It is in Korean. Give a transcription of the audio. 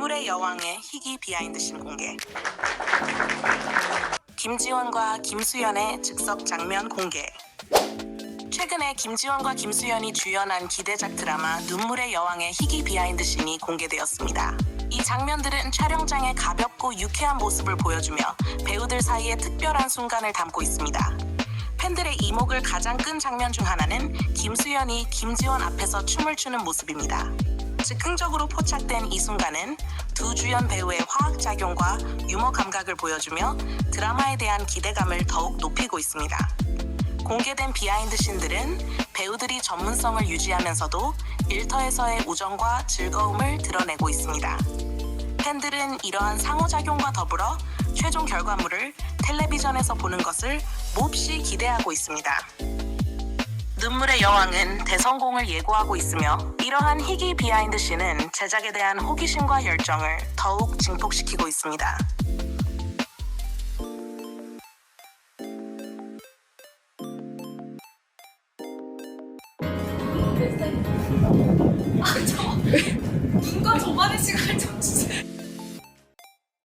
눈물의 여왕의 희귀 비하인드씬 공개. 김지원과 김수현의 즉석 장면 공개. 최근에 김지원과 김수현이 주연한 기대작 드라마 눈물의 여왕의 희귀 비하인드씬이 공개되었습니다. 이 장면들은 촬영장의 가볍고 유쾌한 모습을 보여주며 배우들 사이의 특별한 순간을 담고 있습니다. 팬들의 이목을 가장 끈 장면 중 하나는 김수현이 김지원 앞에서 춤을 추는 모습입니다. 즉흥적으로 포착된 이 순간은 두 주연 배우의 화학작용과 유머 감각을 보여주며 드라마에 대한 기대감을 더욱 높이고 있습니다. 공개된 비하인드 씬들은 배우들이 전문성을 유지하면서도 일터에서의 우정과 즐거움을 드러내고 있습니다. 팬들은 이러한 상호작용과 더불어 최종 결과물을 텔레비전에서 보는 것을 몹시 기대하고 있습니다. 눈물의 여왕은 대성공을 예고하고 있으며 이러한 희귀 비하인드 씬은 제작에 대한 호기심과 열정을 더욱 증폭시키고 있습니다. 눈과 저만의 시간을